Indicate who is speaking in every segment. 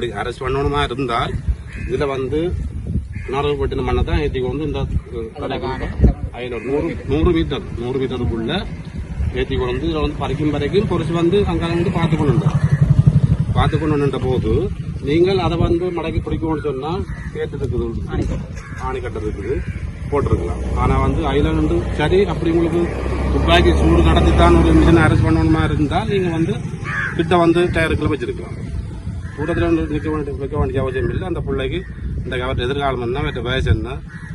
Speaker 1: அப்படி அரெஸ்ட் பண்ணணுமா இருந்தால் இதுல வந்து நாடக மண்ணை தான் ஏற்றி கொண்டு இந்த ஐநூறு நூறு நூறு மீட்டர் நூறு மீட்டருக்குள்ள ஏற்றி கொண்டு இதில் வந்து பறிக்கும் வரைக்கும் பொறிச்சு வந்து அங்கே வந்து பார்த்து கொண்டு பார்த்து கொண்டு நின்ற போது நீங்கள் அதை வந்து மடக்கி பிடிக்கணும்னு சொன்னால் கேட்டு இருக்குது ஆணி இருக்குது போட்டிருக்கலாம். ஆனால் வந்து அதில் வந்து சரி அப்படி உங்களுக்கு துப்பாக்கி சூடு நடத்தி தான் ஒரு மிஷினை அரெஸ்ட் பண்ணணுமா இருந்தால் நீங்கள் வந்து கிட்ட வந்து டயருக்குள்ள வச்சிருக்கலாம். கூட்டத்தில் வந்து நிற்க வேண்டிய வைக்க வேண்டிய அவசியம் இல்லை அந்த பிள்ளைக்கு இந்த அவற்றை எதிர்காலம் என்ன அவற்றை வயசு என்ன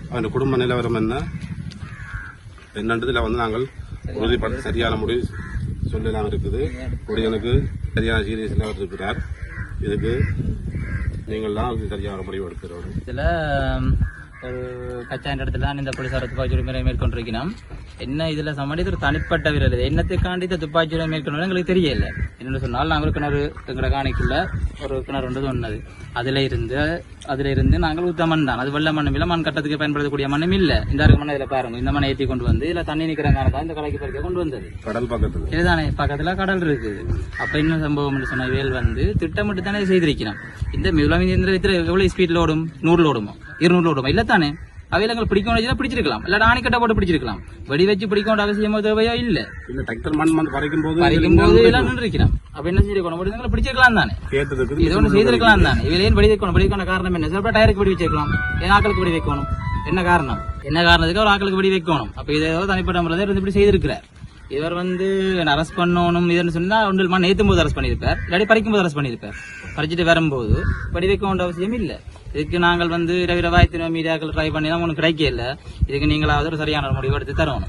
Speaker 1: அவன் குடும்ப நிலவரம் என்ன என்னன்றதுல வந்து நாங்கள் உறுதிப்படுத்த சரியான முடிவு சொல்லலாம் இருக்குது குடியனுக்கு சரியான சீரியஸில் அவர் இருக்கிறார் இதுக்கு நீங்கள் தான் சரியான முடிவு எடுக்கிறோம்
Speaker 2: இதில் கச்சாண்ட இடத்துல தான் இந்த போலீசார் துப்பாக்கி முறை மேற்கொண்டிருக்கணும் என்ன இதுல சமாளி ஒரு தனிப்பட்ட வீரர் என்னத்துக்காண்டி இந்த துப்பாக்கி மேற்கொண்டு எங்களுக்கு தெரியல. என்னென்னு சொன்னால் நாங்கள் ஒரு கிணறு எங்களோட காணிக்குள்ள ஒரு கிணறு ஒன்று ஒன்னது அதுல இருந்து அதுல இருந்து நாங்கள் ஊத்த மண் தான். அது வெள்ள மண்ணும் இல்ல மண் கட்டத்துக்கு பயன்படுத்தக்கூடிய மண்ணும் இல்ல. இந்த இருக்க மண்ணை இதுல பாருங்க. இந்த மண்ணை ஏற்றி கொண்டு வந்து இதுல தண்ணி நிக்கிறங்கான தான் இந்த கடைக்கு பறிக்க கொண்டு வந்தது.
Speaker 1: கடல் பக்கத்தில்.
Speaker 2: இதுதானே பக்கத்துல கடல் இருக்குது. அப்ப என்ன சம்பவம் சொன்ன வேல் வந்து திட்டமிட்டு தானே செய்திருக்கிறான். இந்த இயந்திரத்தில் எவ்வளவு ஸ்பீட்ல ஓடும்? நூறுல ஓடுமோ? இருநூறுல ஓடுமோ? இல்ல தானே? அவையில எங்களை பிடிக்கணும் வச்சுதான் பிடிச்சிருக்கலாம். இல்லாட்ட ஆணிக்கட்டை போட்டு பிடிச்சிருக்கலாம். வெடி வச்சு பிடிக்க அவசியமோ தேவையோ இல்ல.
Speaker 1: இல்ல டிராக்டர் மண் வந்து பறிக்கும் போது
Speaker 2: பறிக்கும் போது எல்லாம் நின்றுக்கிறான் அப்ப என்ன செய்யணும் எங்களை பிடிச்சிருக்கலாம் தானே? இது ஒண்ணு செய்திருக்கலாம் தானே. ஏன் வெடி வைக்கணும். வெடி வைக்கணும் காரணம் என்ன? சில டயருக்கு வெடி வச்சிருக்கலாம். ஏன் ஆக்களுக்கு வெடி வைக்கணும். என்ன காரணம்? என்ன காரணத்துக்கு ஒரு ஆக்களுக்கு வெடி வைக்கணும்? அப்ப இதை ஏதோ தனிப்பட்ட முறையில் இருந்து இப்படி செய்திருக்கிறார். இவர் வந்து அரெஸ்ட் பண்ணணும் இதுன்னு சொன்னா ஒன்று மண் ஏற்றும் போது அரெஸ்ட் பண்ணியிருப்பார். இல்லாட்டி பறிக்கும் போது அரெஸ்ட் பண்ணியிருப்பார். பறிச்சுட்டு வரும்போது வெடி வைக்க வேண்டிய அவசியம் இல்லை. இதுக்கு நாங்கள் வந்து இரவிரவாய் திரும்ப மீடியாக்கள் ட்ரை பண்ணி தான் ஒன்றும் கிடைக்கல. இதுக்கு நீங்களாவது ஒரு சரியான ஒரு முடிவு எடுத்து தரணும்.